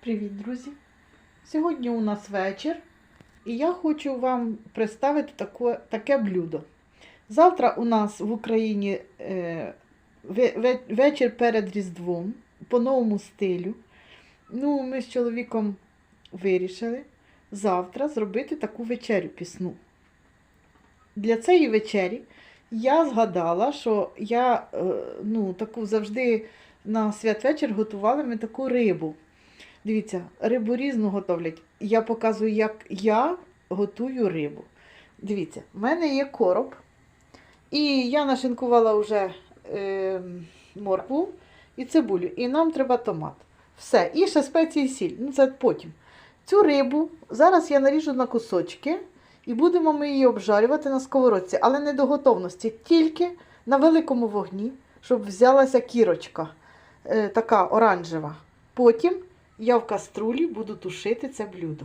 Привіт, друзі! Сьогодні у нас вечір, і я хочу вам представити таке, таке блюдо. Завтра у нас в Україні е, ве- ве- вечір перед Різдвом по новому стилю. Ну, ми з чоловіком вирішили завтра зробити таку вечерю пісну. Для цієї вечері я згадала, що я е, ну, таку завжди на святвечір готували ми таку рибу. Дивіться, рибу різну готовлять. Я показую, як я готую рибу. Дивіться, в мене є короб. І я нашинкувала вже е, моркву і цибулю. І нам треба томат. Все. І ще спеції сіль. Ну, це потім. Цю рибу зараз я наріжу на кусочки. І будемо ми її обжарювати на сковородці, але не до готовності, тільки на великому вогні, щоб взялася кірочка, е, така оранжева. Потім я в каструлі буду тушити це блюдо.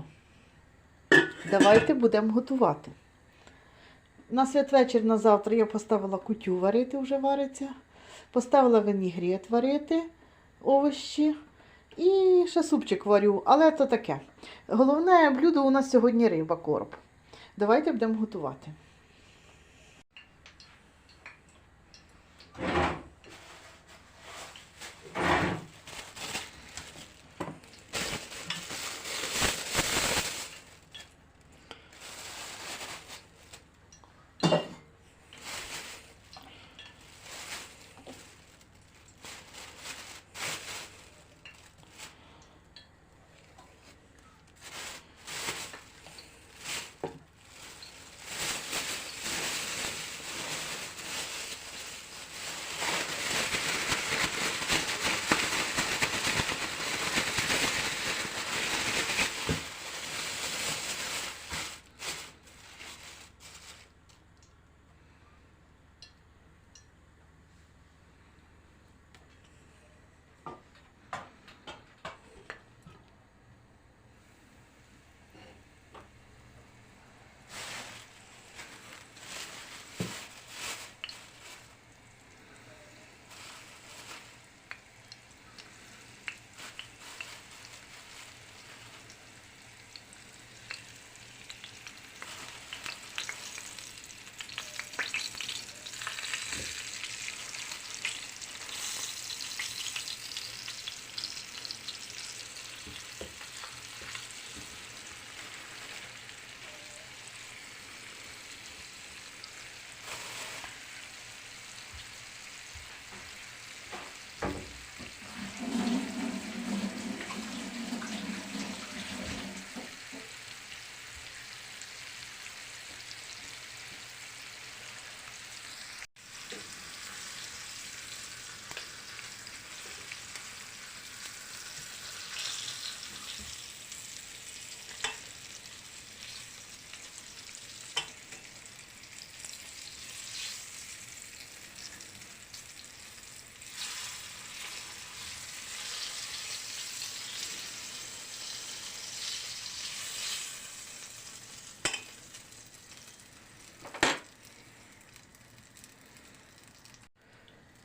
Давайте будемо готувати. На святвечір на завтра я поставила кутю варити, вже вариться. Поставила винігрет варити, овощі. І ще супчик варю, але це таке. Головне блюдо у нас сьогодні риба короб. Давайте будемо готувати.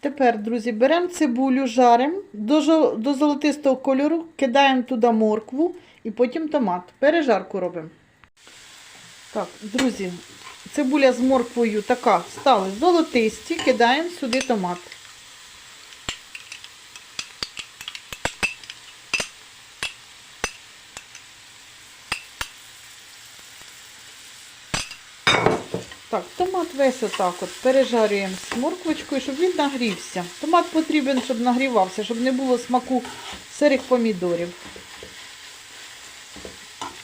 Тепер, друзі, беремо цибулю, жаримо до, до золотистого кольору, кидаємо туди моркву і потім томат. Пережарку робимо. Так, друзі, цибуля з морквою така стали золотисті, кидаємо сюди томат. Так, томат весь отак от пережарюємо з морквочкою, щоб він нагрівся. Томат потрібен, щоб нагрівався, щоб не було смаку сирих помідорів.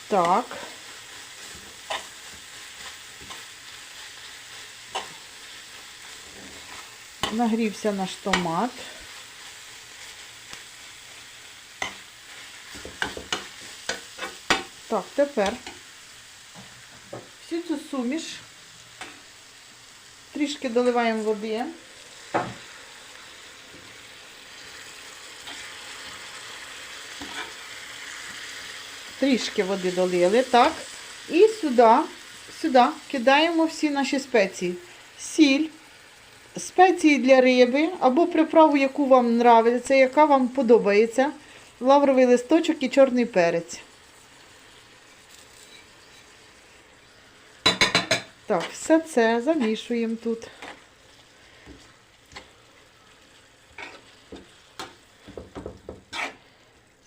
Так. Нагрівся наш томат. Так, тепер всю цю суміш трішки доливаємо води. трішки води долили, так. І сюди, сюди кидаємо всі наші спеції. Сіль, спеції для риби або приправу, яку вам нравиться, яка вам подобається. Лавровий листочок і чорний перець. Так, все це замішуємо тут.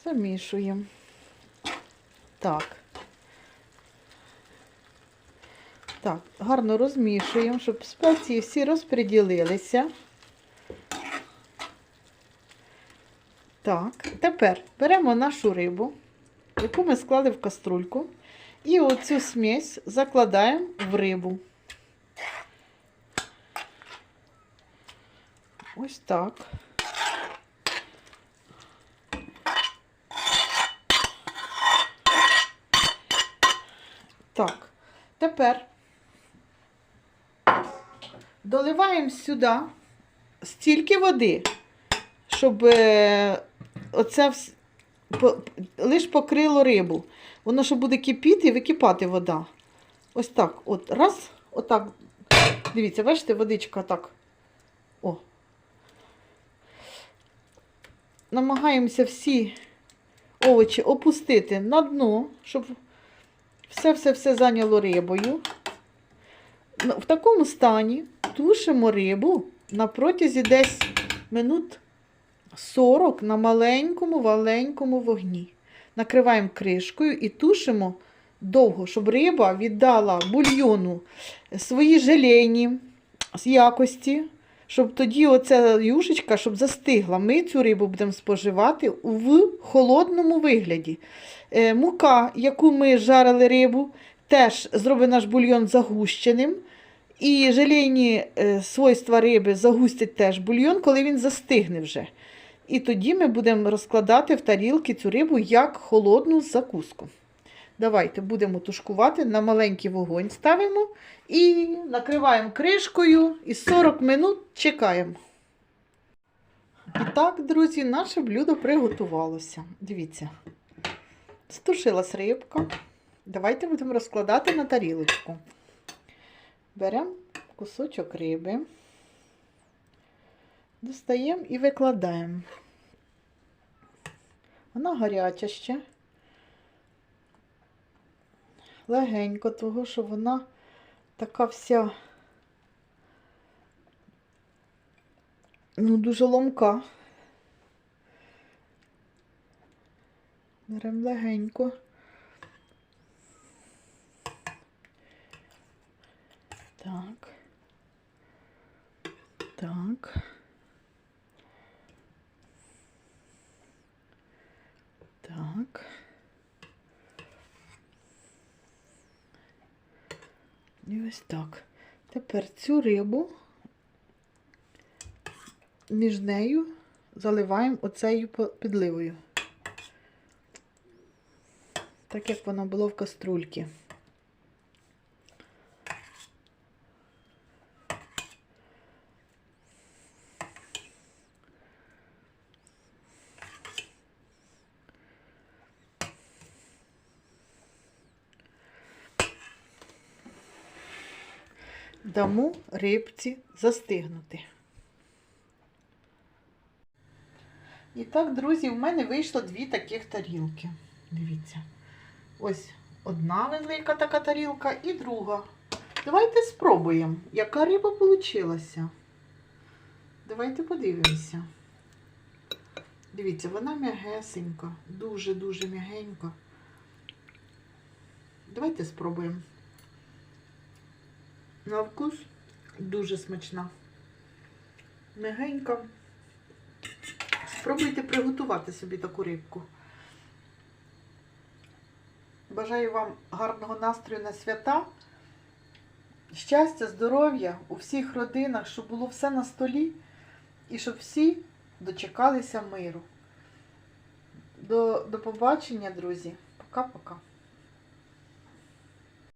Замішуємо. Так. Так, гарно розмішуємо, щоб спеції всі розподілилися. Так, тепер беремо нашу рибу, яку ми склали в каструльку, і оцю смесь закладаємо в рибу. Ось так. Так, тепер доливаємо сюди стільки води, щоб е, оце по... покрило рибу. Воно що буде кипіти і википати вода. Ось так. От раз, отак. Дивіться, бачите, водичка так. О. Намагаємося всі овочі опустити на дно, щоб все-все-все зайняло рибою. Ну, В такому стані тушимо рибу на протязі десь минут 40 на маленькому маленькому вогні. Накриваємо кришкою і тушимо довго, щоб риба віддала бульйону свої желейні з якості, щоб тоді оця юшечка щоб застигла. Ми цю рибу будемо споживати в холодному вигляді. Е, Мука, яку ми жарили рибу, теж зробить наш бульйон загущеним. І желейні е, свойства риби загустять теж бульйон, коли він застигне вже. І тоді ми будемо розкладати в тарілки цю рибу як холодну закуску. Давайте будемо тушкувати на маленький вогонь ставимо і накриваємо кришкою і 40 минут чекаємо. І так, друзі, наше блюдо приготувалося. Дивіться, стушилась рибка. Давайте будемо розкладати на тарілочку. Беремо кусочок риби, достаємо і викладаємо. Вона гаряча ще. Легенько, того, що вона така вся, ну, дуже ломка. Беремо легенько. Так. Так. Так. І ось так. Тепер цю рибу між нею заливаємо оцею підливою. Так як воно було в каструльці. Дамо рибці застигнути. І так, друзі, в мене вийшло дві таких тарілки. Дивіться. Ось одна велика така тарілка і друга. Давайте спробуємо, яка риба вийшла. Давайте подивимося. Дивіться, вона м'ягесенька, дуже-дуже м'ягенька. Давайте спробуємо. На вкус дуже смачна. Мягенька. Спробуйте приготувати собі таку рибку. Бажаю вам гарного настрою на свята, щастя, здоров'я у всіх родинах, щоб було все на столі і щоб всі дочекалися миру. До, до побачення, друзі. Пока-пока.